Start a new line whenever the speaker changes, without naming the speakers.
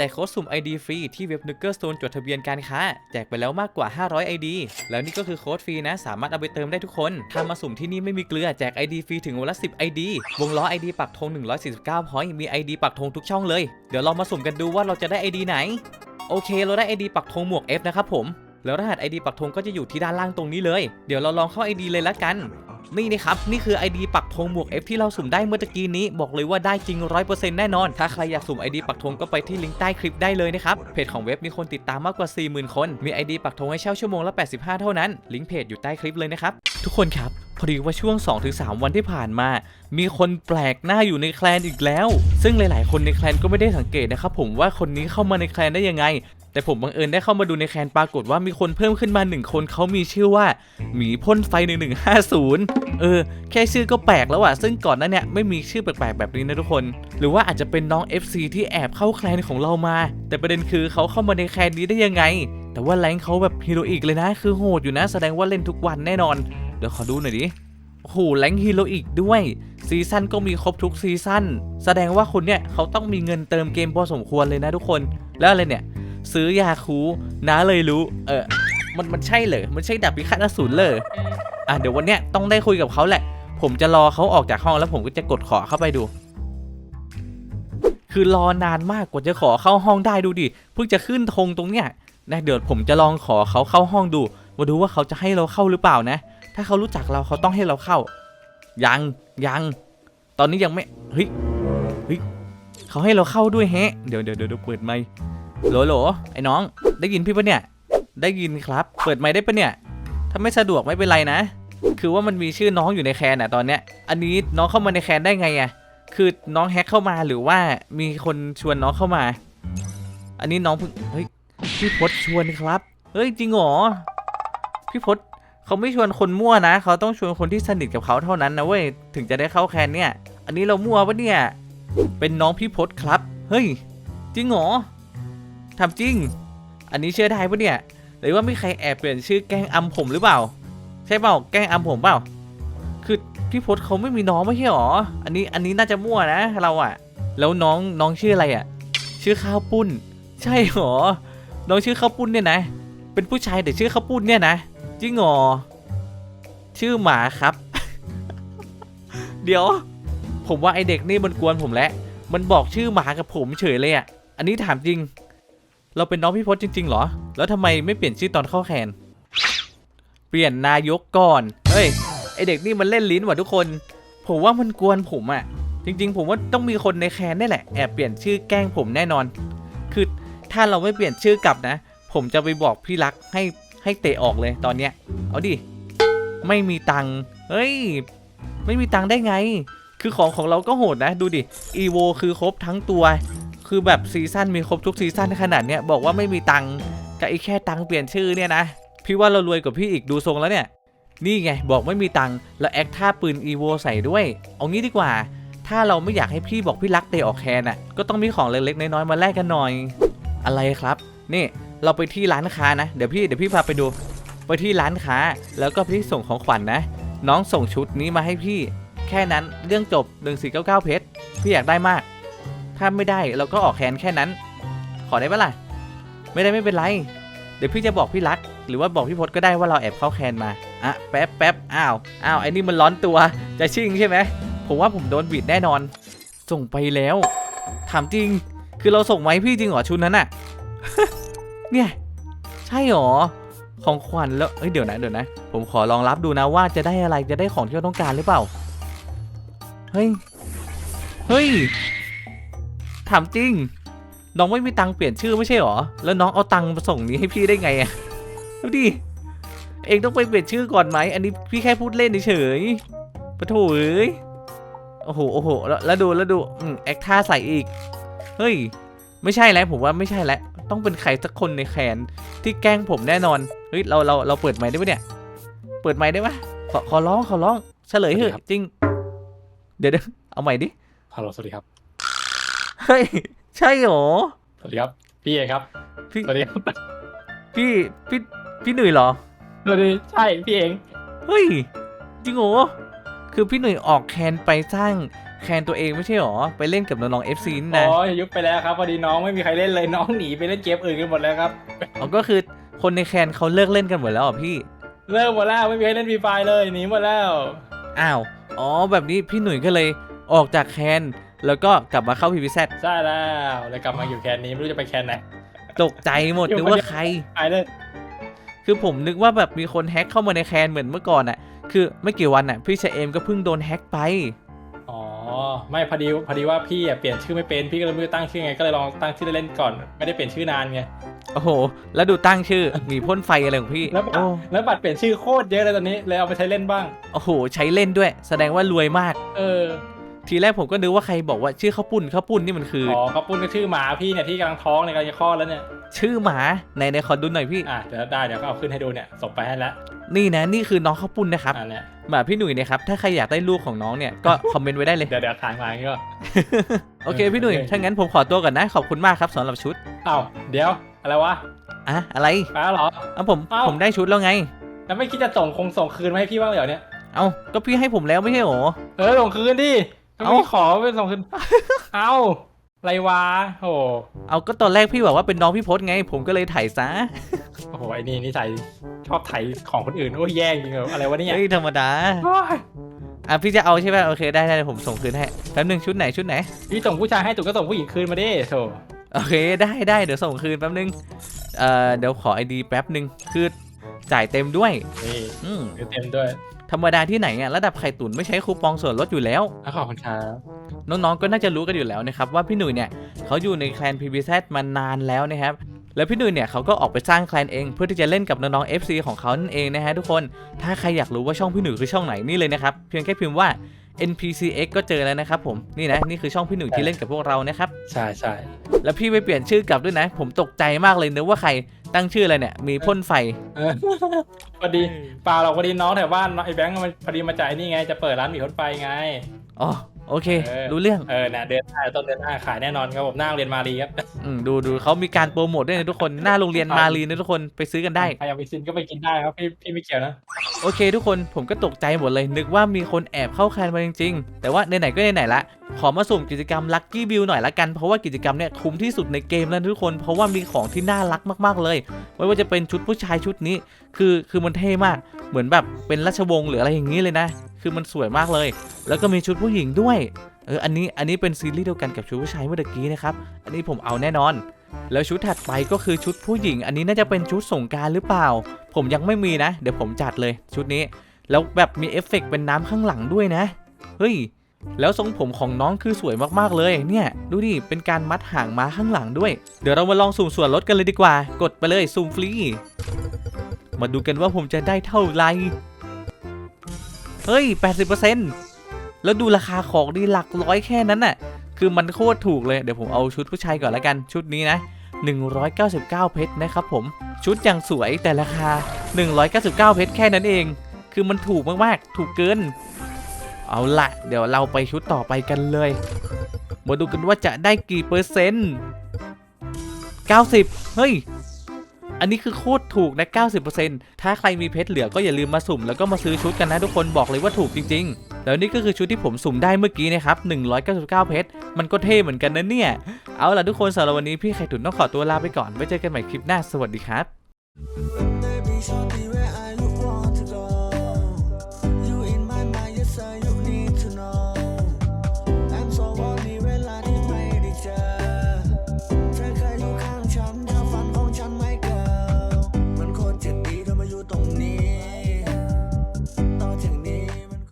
จกโค้ดสุ่ม ID ฟรีที่เว็บ n u g g e r Stone จดทะเบียนการค้า แจกไปแล้วมากกว่า 500 ID แล้วนี่ก็คือโค้ดฟรีนะ สามารถเอาไปเติมได้ทุกคนถ้ามาสุ่มที่นี่ไม่มีเกลือแจก ID ฟรีถึงวันละ 10 ID วงล้อ ID ปักธง149พอยต์มี ID ปักธงทุกช่องเลย เดี๋ยวเรามาสุ่มกันดูว่าเราจะได้ ID ไหน โอเค เราได้ ID ปักธงหมวก F นะครับผมแล้วรหัส ID ปักธงก็จะอยู่ที่ด้านล่างตรงนี้เลย เดี๋ยวเราลองเข้า ID เลยละกัน นี่นะครับนี่คือ ID ปักธงหมวก F ที่เราสุ่มได้เมื่อตะกี้นี้ บอกเลยว่าได้จริง 100%แน่นอน ถ้าใครอยากสุ่ม ID ปักธงก็ไปที่ลิงก์ใต้คลิปได้เลยนะครับเพจของเว็บมีคนติดตามมากกว่า 40,000 คน มี ID ปักธงให้เช่าชั่วโมงละ 85 เท่านั้น ลิงก์เพจอยู่ใต้คลิปเลยนะครับทุกคนครับพอดีว่าช่วง 2-3 วันที่ผ่านมา มีคนแปลกหน้าอยู่ในแคลนอีกแล้ว ซึ่งหลาย ๆ คนในแคลนก็ไม่ได้สังเกตนะครับผมว่าคนนี้เข้ามาในแคลนได้ยังไง แต่ผมบังเอิญได้เข้ามาดูในแคนปรากฏว่ามีคนเพิ่มขึ้นมาหนึ่งคนเขามีชื่อว่าหมีพ่นไฟ1150 เออ แค่ชื่อก็แปลกแล้วอะซึ่งก่อนหนั้นเนี่ยไม่มีชื่อแปลกๆแบบนี้นะทุกคน หรือว่าอาจจะเป็นน้อง FC ที่แอบเข้าแคลนของเรามา แต่ประเด็นคือเขาเข้ามาในแคลนนี้ได้ยังไง แต่ว่าแรงเขาแบบฮีโรอีกเลยนะ คือโหดอยู่นะ แสดงว่าเล่นทุกวันแน่นอน เดี๋ยวขอดูหน่อยดิโอ้โหแรงฮีโรอีกด้วยซีซั่นก็มีครบทุกซีซั่นแสดงว่าคนเนี่ยเขาต้องมีเงินเติมเกมพอสมควรเลยนะทุกคน แล้วอะไรเนี่ย ซื้อยาคูน้าเลยรู้ เออ มันมันใช่เหรอมันใช่ดาบพิฆาตอสูรเลยอะเดี๋ยววันเนี้ยต้องได้คุยกับเขาแหละ ผมจะรอเขาออกจากห้องแล้วผมก็จะกดขอเข้าไปดู คือรอนานมากกว่าจะขอเข้าห้องได้ดูดิเพิ่งจะขึ้นธงตรงเนี้ยนะเดี๋ยวผมจะลองขอเขาเข้าห้องดูมาดูว่าเขาจะให้เราเข้าหรือเปล่านะ ถ้าเขารู้จักเราเขาต้องให้เราเข้า ยังยัง ตอนนี้ยังไม่เฮ้ยเฮ้ยเขาให้เราเข้าด้วยแฮะ เดี๋ยวเดี๋ยวเดี๋ยวเปิดไมค์ โหลโหลไอ้น้อง ได้ยินพี่ปะเนี่ย ได้ยินครับ เปิดไมค์ได้ปะเนี่ย ถ้าไม่สะดวกไม่เป็นไรนะ คือว่ามันมีชื่อน้องอยู่ในแคนอะตอนเนี้ย อันนี้น้องเข้ามาในแคนได้ไงอะคือน้องแฮกเข้ามาหรือว่ามีคนชวนน้องเข้ามา อันนี้น้องเพิ่ง เฮ้ย พี่พศชวนครับ เฮ้ยจริงเหรอ พี่พศเขาไม่ชวนคนมั่วนะ เขาต้องชวนคนที่สนิทกับเขาเท่านั้นนะเว้ย ถึงจะได้เข้าแคนเนี่ย อันนี้เรามั่วปะเนี่ย เป็นน้องพี่พศครับ เฮ้ย จริงเหรอ ทำจริง อันนี้เชื่อได้ปะเนี่ย หรือว่ามีใครแอบเปลี่ยนชื่อแกล้งอำผมหรือเปล่า ใช่เปล่า แกล้งอำผมเปล่า คือพี่พศเขาไม่มีน้องไม่ใช่หรอ อันนี้อันนี้น่าจะมั่วนะเราอะแล้วน้องน้องชื่ออะไรอะชื่อข้าวปุ้น ใช่หรอ น้องชื่อข้าวปุ้นเนี่ยนะ เป็นผู้ชายแต่ชื่อข้าวปุ้นเนี่ยนะ จริงหรอ ชื่อหมาครับ เดี๋ยว ผมว่าไอเด็กนี่มันกวนผมแล้ว มันบอกชื่อหมากับผมเฉยเลยอะอันนี้ถามจริง เราเป็นน้องพี่พศจริง ๆ เหรอ แล้วทำไมไม่เปลี่ยนชื่อตอนเข้าแคนเปลี่ยนนายกก่อน เฮ้ย ไอเด็กนี่มันเล่นลิ้นว่ะทุกคน ผมว่ามันกวนผมอะจริง ๆ ผมว่าต้องมีคนในแคนนี่แหละ แอบเปลี่ยนชื่อแกล้งผมแน่นอน คือถ้าเราไม่เปลี่ยนชื่อกลับนะ ผมจะไปบอกพี่รักให้ให้เตะออกเลยตอนเนี้ย เอาดิ ไม่มีตังค์เฮ้ย ไม่มีตังค์ได้ไง คือของของเราก็โหดนะ ดูดิ อีโวคือครบทั้งตัว คือแบบซีซั่นมีครบทุกซีซั่นขนาดเนี้ยบอกว่าไม่มีตังค์กับไอ้แค่ตังค์เปลี่ยนชื่อเนี่ยนะพี่ว่าเรารวยกว่าพี่อีกดูทรงแล้วเนี่ย นี่ไงบอกไม่มีตังค์แล้วแอคท่าปืนอีโวใส่ด้วย เอางี้ดีกว่า ถ้าเราไม่อยากให้พี่บอกพี่รักเตะออกแคนอะก็ต้องมีของเล็กๆน้อยๆมาแลกกันหน่อย อะไรครับ นี่เราไปที่ร้านค้านะ เดี๋ยวพี่เดี๋ยวพี่พาไปดู ไปที่ร้านค้า แล้วก็พี่ส่งของขวัญนะน้องส่งชุดนี้มาให้พี่ แค่นั้นเรื่องจบ 1499 เพชรพี่อยากได้มาก ถ้าไม่ได้เราก็ออกแคนแค่นั้น ขอได้ปะล่ะ ไม่ได้ไม่เป็นไร เดี๋ยวพี่จะบอกพี่รัก หรือว่าบอกพี่พศก็ได้ว่าเราแอบเข้าแคนมา อะแป๊บแป๊บอ้าวอ้าวไอ้นี่มันร้อนตัว จะชิ่งใช่ไหม ผมว่าผมโดนบีดแน่นอน ส่งไปแล้ว ถามจริง คือเราส่งไหมพี่จริงเหรอชุดนั้นอะเนี่ย ใช่หรอ ของขวัญแล้วเอ้ยเดี๋ยวนะเดี๋ยวนะ ผมขอลองรับดูนะว่าจะได้อะไรจะได้ของที่เราต้องการหรือเปล่า เฮ้ย เฮ้ย ถามจริง น้องไม่มีตังค์เปลี่ยนชื่อไม่ใช่เหรอ แล้วน้องเอาตังค์มาส่งนี้ให้พี่ได้ไงอะดูดิ เองต้องไปเปลี่ยนชื่อก่อนไหม อันนี้พี่แค่พูดเล่นเฉยๆปะโถเอ้ย โอ้โห โอ้โหแล้วแล้วดู แล้วดู อืมแอคท่าใส่อีก เฮ้ย ไม่ใช่แล้วผมว่าไม่ใช่แล้ว ต้องเป็นใครสักคนในแคนที่แกล้งผมแน่นอน เฮ้ย เรา เรา เราเปิดไมค์ได้ปะเนี่ย เปิดไมค์ได้ปะขอ ขอร้อง ขอร้อง เฉลยเถ
สวัสดี
อะ
ครับ
จริง เดี๋ยวเดี๋ยวเอาใหม่ดิ
ฮัลโหล สวัสดีครับ
เฮ้ย ใช่เหรอ
สวัสดีครับพี่เองครับ
พี่
สวัสดีครับ
พี่พี่พี่หนุ่ยเหรอ
สวัสดีใช่พี่เอง
เฮ้ยจริงเหรอคือพี่หนุ่ยออกแคนไปสร้างแคนตัวเองไม่ใช่หรอ ไปเล่นกับน้องๆ FC นี่
อ๋
นะ
อยุบไปแล้วครับพอดีน้องไม่มีใครเล่นเลยน้องหนีไปเล่นเกมอื่นกันหมดแล้วครับ
อ๋อก็คือคนในแคนเขาเลิกเล่นกันหมดแล้วเหรอพี่
เลิกหมดแล้วไม่มีใครเล่นฟรีไฟเลยหนีหมดแล้ว
อ้าวอ๋อแบบนี้พี่หนุ่ยก็เลยออกจากแคน แล้วก็กลับมาเข้า PVZ
ใช่แล้วเลยกลับมาอยู่แคนนี้ไม่รู้จะไปแคนไหน
ตกใจหมด
อยู่
นึก
คนเดี
ว่า
ยว
ใคร
ไปเลย
คือผมนึกว่าแบบมีคนแฮ็กเข้ามาในแคนเหมือนเมื่อก่อนอะคือไม่กี่วันอะพี่ชายเอมก็เพิ่งโดนแฮ็กไป
อ๋อ ไม่พอดีพอดีว่าพี่อะเปลี่ยนชื่อไม่เป็นพี่ก็เลยไม่รู้ตั้งชื่อไงก็เลยลองตั้งชื่อเล่นๆก่อนไม่ได้เปลี่ยนชื่อนานไง
โอ้โห แล้วดูตั้งชื่อหมีพ่นไฟอะไรของพี่
แล้วบัตร
โอ้
แล้วบัตรเปลี่ยนชื่อโคตรเยอะเลยตอนนี้เลยเอาไปใช้เล่นบ้าง
โอ้โห ใช้เล่นด้วย แสดงว่ารวยมาก
เออ
ทีแรกผมก็นึกว่าใครบอกว่าชื่อข้าวปุ้นข้าวปุ้นนี่มันคือ
อ๋อเขาปุ้นก็ชื่อหมาพี่เนี่ยที่กำลังท้องในยกำลังจะคลอดแล้วเนี่ย
ชื่อหมาในในขอดูหน่อยพี่
อะเดี๋ยวได้เดี๋ยวก็เอาขึ้นให้ดูเนี่ยส่งไปให้แล้ว
นี่นะนี่คือน้องข้าวปุ้นนะครับ
อะเนี่ย
หมาพี่หนุ่ยเนี่ยครับถ้าใครอยากได้ลูกของน้องเนี่ยก็คอมเมนต์ไว้ได้เลย
เดี๋ยวเดี๋ยวถ่ายมาอย่างงี้ก็
โอเคพี่หนุ่ยถ้างั้นผมขอตัวก่อนนะขอบคุณมากครับสำหรับชุด
เอ้าเดี๋ยวอะไรวะ
อะอะไร
ป้าเหรอ
เอ้าผม
เอ้า
ผมได้ชุดแล้วไง
แล้วไม่คิดจะส่งคงส่งคืนมาให้พี่บ้างเหรอเนี่ย
เอ้าก็พี่ให้ผมแล้วไม่ใช่หรอ
เออส่งคืนดิก็
เอ้า
ไม่ขอเป็นส่งคืนเอ้าไรวะโอ้
เอาก็ตอนแรกพี่บอกว่าเป็นน้องพี่พศไง ผมก็เลยถ่ายซะ
โอ้โหไอ้นี่นิสัยชอบไถของคนอื่นโอ้ยแย่จริงเหรออะไรวะเนี่ย
เฮ้ยธรรมดา
โอ้ย
อะพี่จะเอาใช่ไหมโอเคได้ได้เดี๋ยวผมส่งคืนให้แป๊บนึงชุดไหนชุดไหน
พี่ส่งผู้ชายให้ถูกก็ส่งผู้หญิงคืนมาดิโถ
โอเคได้ได้เดี๋ยวส่งคืนแป๊บนึงเอ่อเดี๋ยวขอไอดีแป๊บนึงคือจ่ายเต็มด้วย
นี่
อืม
เต็มด้วย
ธรรมดาที่ไหนอะระดับไข่ตุ๋นไม่ใช้คูปองส่วนลดอยู่แล้ว
อะขอบคุณครับ
น้องๆ ก็น่าจะรู้กันอยู่แล้วนะครับว่าพี่หนุ่ยเนี่ยเขาอยู่ในแคลน PBZ มานานแล้วนะครับ แล้วพี่หนุ่ยเนี่ยเขาก็ออกไปสร้างแคลนเอง เพื่อที่จะเล่นกับน้องๆ FC ของเขานั่นเองนะฮะทุกคน ถ้าใครอยากรู้ว่าช่องพี่หนุ่ยคือช่องไหนนี่เลยนะครับ เพียงแค่พิมพ์ว่า NPCX ก็เจอแล้วนะครับผมนี่นะนี่คือช่องพี่หนุ่ยที่เล่นกับพวกเรานะครับ
ใช่ใช่
แล้วพี่ไปเปลี่ยนชื่อกลับด้วยนะ ผมตกใจมากเลยนึกว่าใคร ตั้งชื่ออะไรเนี่ย มีพ่นไฟ
เออพอดีเปล่าหรอกพอดีน้องแถวบ้านไอ้แบงค์มันพอดีมาจ่ายนี่ไงจะเปิดร้านหมีคนไฟไง
อ๋อ โอเค
เออ
รู้เรื่อง
เออน่ะเดือนหน้าต้นเดือนหน้าขายแน่นอนครับผมหน้าโรงเรียนมารีครับ
อืมดูดูเขามีการโปรโมทด้วยนะทุกคนหน้าโรงเรียนมารีนะทุกคนไปซื้อกันได้
ใครอยากไปซินก็ไปกินได้ครับพี่พี่ไม่เกี่ยวนะ
โอเค ทุกคนผมก็ตกใจหมดเลย นึกว่ามีคนแอบเข้าแคลนมาจริง ๆ แต่ว่าไหนๆก็ไหนๆละขอมาสุ่มกิจกรรมลั c กี้บิ l หน่อยละกัน เพราะว่ากิจกรรมเนี่ยคุ้มที่สุดในเกมแล้วนะทุกคน เพราะว่ามีของที่น่ารักมากๆเลยไม่ว่าจะเป็นชุดผู้ชายชุดนี้ คือคือมันเท่มาก เหมือนแบบเป็นราชวงศ์หรืออะไรอย่างนี้เลยนะ คือมันสวยมากเลย แล้วก็มีชุดผู้หญิงด้วย เออ อันนี้ อันนี้เป็นซีรีส์เดียวกันกับชุดผู้ชายเมื่อกี้นะครับ อันนี้ผมเอาแน่นอน แล้วชุดถัดไปก็คือชุดผู้หญิง อันนี้น่าจะเป็นชุดสงการหรือเปล่า ผมยังไม่มีนะ เดี๋ยวผมจัดเลยชุดนี้ แล้วแบบมีเอฟเฟกต์เป็นน้ำข้างหลังด้วยนะ เฮ้ย แล้วทรงผมของน้องคือสวยมากๆเลย เนี่ย ดูดิ เป็นการมัดหางม้าข้างหลังด้วย เดี๋ยวเรามาลองสุ่มส่วนลดกันเลยดีกว่า กดไปเลยสุ่มฟรี มาดูกันว่าผมจะได้เท่าไหร่ ฮ้ย 80%แล้วดูราคาของดีหลักร้อยแค่นั้นน่ะ คือมันโคตรถูกเลย เดี๋ยวผมเอาชุดผู้ชายก่อนละกัน ชุดนี้นะ 199 เพชรนะครับผม ชุดอย่างสวยแต่ราคา 199 เพชรแค่นั้นเอง คือมันถูกมากๆ ถูกเกิน เอาละเดี๋ยวเราไปชุดต่อไปกันเลย มาดูกันว่าจะได้กี่เปอร์เซ็นต์ 90 เฮ้ย อันนี้คือโคตรถูกนะ 90%ถ้าใครมีเพชรเหลือก็อย่าลืมมาสุ่มแล้วก็มาซื้อชุดกันนะทุกคนบอกเลยว่าถูกจริงๆ แล้วนี่ก็คือชุดที่ผมสุ่มได้เมื่อกี้นะครับ 199 เพชร มันก็เท่เหมือนกันนะเนี่ย เอาล่ะทุกคนสำหรับวันนี้พี่ไข่ตุ๋นต้องขอตัวลาไปก่อน ไว้เจอกันใหม่คลิปหน้า สวัสดีครับ